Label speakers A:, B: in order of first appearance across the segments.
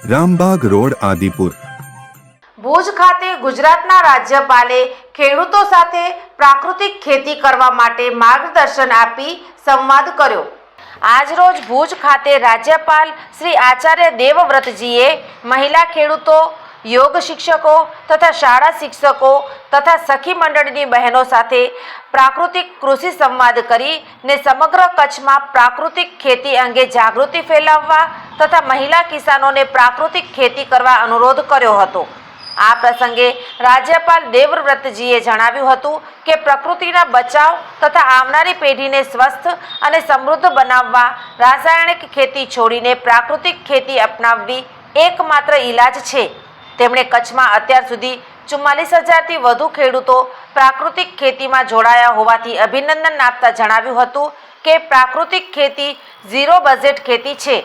A: Rambaug road, Adipur.
B: Bhuj ખાતે ગુજરાતના રાજ્યપાલે ખેડૂતો સાથે પ્રાકૃતિક ખેતી કરવા માટે માર્ગદર્શન આપી સંવાદ કર્યો. આજરોજ ભુજ ખાતે રાજ્યપાલ શ્રી આચાર્ય દેવવ્રતજીએ મહિલા ખેડૂતો યોગ શિક્ષકો તથા શાળા શિક્ષકો તથા સખી મંડળની બહેનો સાથે પ્રાકૃતિક કૃષિ સંવાદ કરી ને સમગ્ર કચ્છમાં પ્રાકૃતિક ખેતી અંગે જાગૃતિ ફેલાવવા તથા મહિલા કિસાનોને પ્રાકૃતિક ખેતી કરવા અનુરોધ કર્યો હતો. આ પ્રસંગે રાજ્યપાલ દેવવ્રતજીએ જણાવ્યું હતું કે પ્રકૃતિના બચાવ તથા આવનારી પેઢીને સ્વસ્થ અને સમૃદ્ધ બનાવવા રાસાયણિક ખેતી છોડીને પ્રાકૃતિક ખેતી અપનાવવી એકમાત્ર ઈલાજ છે. તેમણે કચ્છમાં અત્યાર સુધી ચુમ્માલીસ હજારથી વધુ ખેડૂતો પ્રાકૃતિક ખેતીમાં જોડાયા હોવાથી અભિનંદન આપતા જણાવ્યું હતું કે પ્રાકૃતિક ખેતી ઝીરો બજેટ ખેતી છે.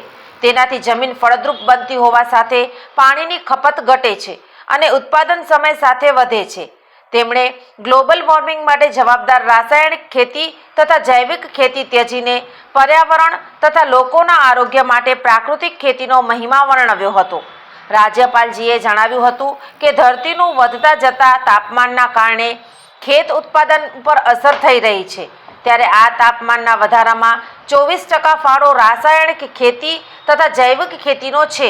B: તેનાથી જમીન ફળદ્રુપ બનતી હોવા સાથે પાણીની ખપત ઘટે છે અને ઉત્પાદન સમય સાથે વધે છે. તેમણે ગ્લોબલ વોર્મિંગ માટે જવાબદાર રાસાયણિક ખેતી તથા જૈવિક ખેતી ત્યજીને પર્યાવરણ તથા લોકોના આરોગ્ય માટે પ્રાકૃતિક ખેતીનો મહિમા વર્ણવ્યો હતો. રાજ્યપાલજીએ જણાવ્યું હતું કે ધરતીનું વધતા જતા તાપમાનના કારણે ખેત ઉત્પાદન ઉપર અસર થઈ રહી છે. ત્યારે આ તાપમાનના વધારામાં ચોવીસ ટકા ફાળો રાસાયણિક ખેતી તથા જૈવિક ખેતીનો છે.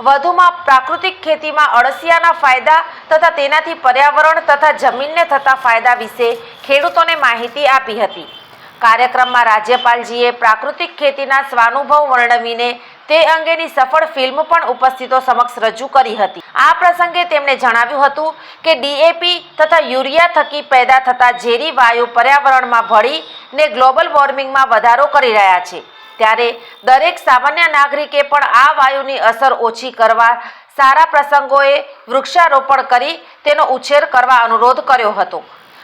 B: વધુમાં પ્રાકૃતિક ખેતીમાં અળસિયાના ફાયદા તથા તેનાથી પર્યાવરણ તથા જમીનને થતા ફાયદા વિશે ખેડૂતોને માહિતી આપી હતી. કાર્યક્રમમાં રાજ્યપાલજીએ પ્રાકૃતિક ખેતીના સ્વાનુભવ વર્ણવીને તે અંગેની સફળ ફિલ્મ પણ ઉપસ્થિતો સમક્ષ રજૂ કરી હતી. આ પ્રસંગે તેમણે જણાવ્યું હતું કે ડીએપી તથા યુરિયા થકી પેદા થતા ઝેરી વાયુ પર્યાવરણમાં ભળી ને ગ્લોબલ વોર્મિંગમાં વધારો કરી રહ્યા છે. ત્યારે દરેક સામાન્ય નાગરિકે પણ આ વાયુની અસર ઓછી કરવા સારા પ્રસંગોએ વૃક્ષારોપણ કરી તેનો ઉછેર કરવા અનુરોધ કર્યો હતો.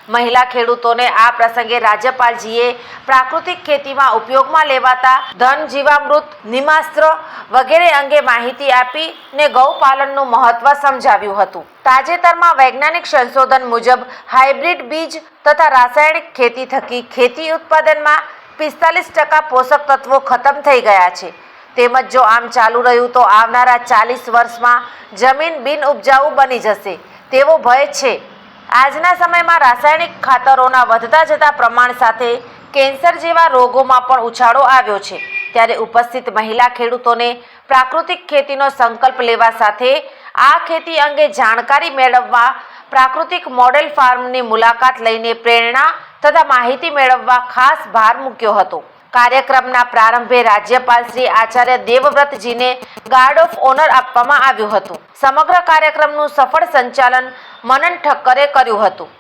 B: મહિલા ખેડૂતોને આ પ્રસંગે રાજ્યપાલજીએ પ્રાકૃતિક ખેતીમાં ઉપયોગમાં લેવાતા ધન, જીવામૃત, નિમાસ્ત્ર વગેરે અંગે માહિતી આપી ને ગૌપાલનનું મહત્વ સમજાવ્યું હતું. તાજેતરમાં વૈજ્ઞાનિક સંશોધન મુજબ હાઇબ્રિડ બીજ તથા રાસાયણિક ખેતી થકી ખેતી ઉત્પાદનમાં પિસ્તાલીસ ટકા પોષક તત્વો ખતમ થઈ ગયા છે. તેમજ જો આમ ચાલુ રહ્યું તો આવનારા ચાલીસ વર્ષમાં જમીન બિન ઉપજાઉ બની જશે. તેવો ભય છે. આજના સમયમાં રાસાયણિક ખાતરોના વધતા જતા પ્રમાણ સાથે કેન્સર જેવા રોગોમાં પણ ઉછાળો આવ્યો છે. ત્યારે ઉપસ્થિત મહિલા ખેડૂતોને પ્રાકૃતિક ખેતીનો સંકલ્પ લેવા સાથે આ ખેતી અંગે જાણકારી મેળવવા, પ્રાકૃતિક મોડેલ ફાર્મની મુલાકાત લઈને પ્રેરણા તથા માહિતી મેળવવા ખાસ ભાર મૂક્યો હતો. કાર્યક્રમના પ્રારંભે રાજ્યપાલ Shri Acharya દેવવ્રતજીને guard of honour આપવામાં આવ્યું હતું. સમગ્ર કાર્યક્રમનું સફળ સંચાલન મનન ઠક્કરે કર્યું હતું.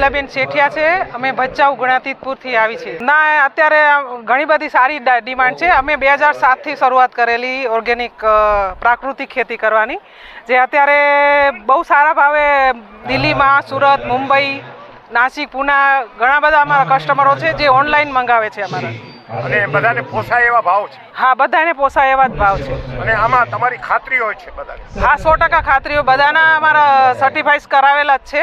C: નામ શેઠિયા છે. અમે ભચાઉ ગુણાતીતપુરથી આવી છે ના અત્યારે ઘણી બધી સારી ડિમાન્ડ છે. અમે બે હજાર સાતથી શરૂઆત કરેલી ઓર્ગેનિક પ્રાકૃતિક ખેતી કરવાની જે અત્યારે બહુ સારા ભાવે દિલ્હીમાં સુરત મુંબઈ નાસિક પુના ઘણા બધા અમારા કસ્ટમરો છે જે ઓનલાઈન મંગાવે છે અમારા.
D: અને બધાને પોસાય એવા ભાવ છે?
C: હા બધાને પોસાય એવા જ ભાવ છે.
D: અને આમાં તમારી ખાતરી હોય છે બધાને?
C: હા સો ટકા ખાતરીઓ. બધાના અમારા સર્ટિફાઈસ કરાવેલા જ છે.